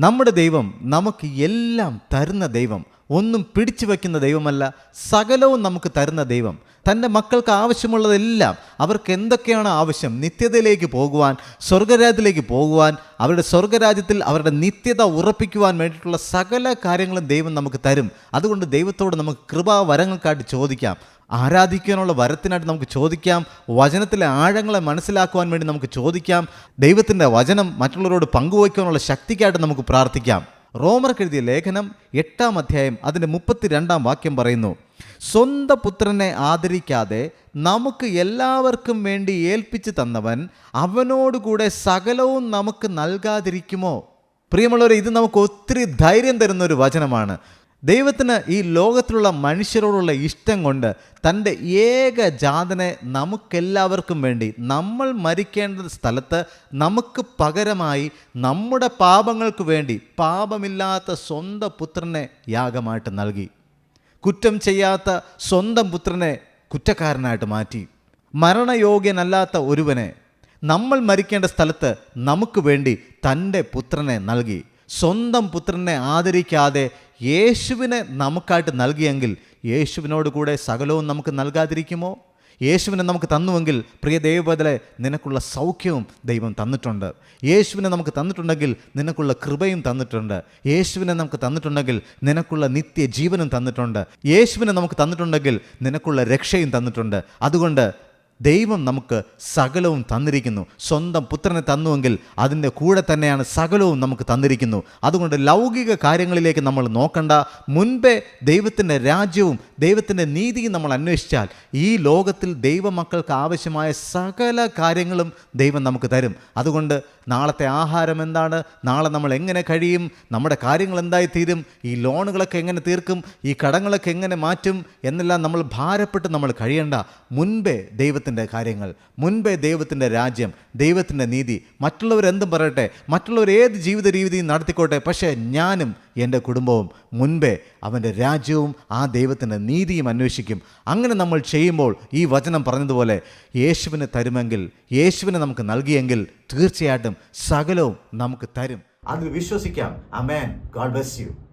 നമ്മുടെ ദൈവം നമുക്ക് എല്ലാം തരുന്ന ദൈവം. ഒന്നും പിടിച്ചു വയ്ക്കുന്ന ദൈവമല്ല. സകലവും നമുക്ക് തരുന്ന ദൈവം. തന്റെ മക്കൾക്ക് ആവശ്യമുള്ളതെല്ലാം അവർക്ക് എന്തൊക്കെയാണ് ആവശ്യം? നിത്യതയിലേക്ക് പോകുവാൻ സ്വർഗരാജ്യത്തിലേക്ക് പോകുവാൻ അവരുടെ സ്വർഗരാജ്യത്തിൽ അവരുടെ നിത്യത ഉറപ്പിക്കുവാൻ വേണ്ടിയിട്ടുള്ള സകല കാര്യങ്ങളും ദൈവം നമുക്ക് തരും. അതുകൊണ്ട് ദൈവത്തോട് നമുക്ക് കൃപാവരങ്ങൾക്കായിട്ട് ചോദിക്കാം. ആരാധിക്കാനുള്ള വരത്തിനായിട്ട് നമുക്ക് ചോദിക്കാം. വചനത്തിലെ ആഴങ്ങളെ മനസ്സിലാക്കുവാൻ വേണ്ടി നമുക്ക് ചോദിക്കാം. ദൈവത്തിന്റെ വചനം മറ്റുള്ളവരോട് പങ്കുവയ്ക്കാനുള്ള ശക്തിക്കായിട്ട് നമുക്ക് പ്രാർത്ഥിക്കാം. റോമർ എഴുതിയ ലേഖനം എട്ടാം അധ്യായം അതിന്റെ മുപ്പത്തിരണ്ടാം വാക്യം പറയുന്നു. സ്വന്തം പുത്രനെ ആദരിക്കാതെ നമുക്ക് എല്ലാവർക്കും വേണ്ടി ഏൽപ്പിച്ചു തന്നവൻ അവനോടുകൂടെ സകലവും നമുക്ക് നൽകാതിരിക്കുമോ? പ്രിയമുള്ളവരെ ഇത് നമുക്ക് ഒത്തിരി ധൈര്യം തരുന്ന ഒരു വചനമാണ്. ദൈവത്തിന് ഈ ലോകത്തിലുള്ള മനുഷ്യരോടുള്ള ഇഷ്ടം കൊണ്ട് തന്റെ ഏക ജാതനെ നമുക്കെല്ലാവർക്കും വേണ്ടി നമ്മൾ മരിക്കേണ്ട സ്ഥലത്ത് നമുക്ക് പകരമായി നമ്മുടെ പാപങ്ങൾക്ക് വേണ്ടി പാപമില്ലാത്ത സ്വന്തം പുത്രനെ യാഗമായിട്ട് നൽകി. കുറ്റം ചെയ്യാത്ത സ്വന്തം പുത്രനെ കുറ്റക്കാരനായിട്ട് മാറ്റി. മരണയോഗ്യനല്ലാത്ത ഒരുവനെ നമ്മൾ മരിക്കേണ്ട സ്ഥലത്ത് നമുക്ക് വേണ്ടി തന്റെ പുത്രനെ നൽകി. സ്വന്തം പുത്രനെ ആദരിക്കാതെ യേശുവിനെ നമുക്കായിട്ട് നൽകിയെങ്കിൽ യേശുവിനോട് കൂടെ സകലവും നമുക്ക് നൽകാതിരിക്കുമോ? യേശുവിനെ നമുക്ക് തന്നുവെങ്കിൽ പ്രിയ ദൈവബദലെ നിനക്കുള്ള സൗഖ്യവും ദൈവം തന്നിട്ടുണ്ട്. യേശുവിനെ നമുക്ക് തന്നിട്ടുണ്ടെങ്കിൽ നിനക്കുള്ള കൃപയും തന്നിട്ടുണ്ട്. യേശുവിനെ നമുക്ക് തന്നിട്ടുണ്ടെങ്കിൽ നിനക്കുള്ള നിത്യജീവനും തന്നിട്ടുണ്ട്. യേശുവിനെ നമുക്ക് തന്നിട്ടുണ്ടെങ്കിൽ നിനക്കുള്ള രക്ഷയും തന്നിട്ടുണ്ട്. അതുകൊണ്ട് ദൈവം നമുക്ക് സകലവും തന്നിരിക്കുന്നു. സ്വന്തം പുത്രനെ തന്നുവെങ്കിൽ അതിന്റെ കൂടെ തന്നെയാണ് സകലവും നമുക്ക് തന്നിരിക്കുന്നു. അതുകൊണ്ട് ലൗകിക കാര്യങ്ങളിലേക്ക് നമ്മൾ നോക്കണ്ട. മുൻപേ ദൈവത്തിന്റെ രാജ്യവും ദൈവത്തിന്റെ നീതിയും നമ്മൾ അന്വേഷിച്ചാൽ ഈ ലോകത്തിൽ ദൈവമക്കൾക്ക് ആവശ്യമായ സകല കാര്യങ്ങളും ദൈവം നമുക്ക് തരും. അതുകൊണ്ട് നാളത്തെ ആഹാരം എന്താണ്? നാളെ നമ്മൾ എങ്ങനെ കഴിയും? നമ്മുടെ കാര്യങ്ങൾ എന്തായി തീരും ഈ ലോണുകളൊക്കെ എങ്ങനെ തീർക്കും? ഈ കടങ്ങളൊക്കെ എങ്ങനെ മാറ്റും? എന്നെല്ലാം നമ്മൾ ഭാരപ്പെട്ട് നമ്മൾ കഴിയണ്ട. മുൻപേ ദൈവത്തിന്റെ കാര്യങ്ങൾ മുൻപേ ദൈവത്തിന്റെ രാജ്യം ദൈവത്തിന്റെ നീതി. മറ്റുള്ളവരെന്തും പറയട്ടെ മറ്റുള്ളവർ ഏത് ജീവിത രീതിയും നടത്തിക്കോട്ടെ പക്ഷേ ഞാനും എന്റെ കുടുംബവും മുൻപേ അവന്റെ രാജ്യവും ആ ദൈവത്തിന്റെ നീതിയും അന്വേഷിക്കും. അങ്ങനെ നമ്മൾ ചെയ്യുമ്പോൾ ഈ വചനം പറഞ്ഞതുപോലെ യേശുവിനെ തരുമെങ്കിൽ യേശുവിനെ നമുക്ക് നൽകിയെങ്കിൽ തീർച്ചയായിട്ടും സകലവും നമുക്ക് തരും. അതിൽ വിശ്വസിക്കാം. Amen God bless you.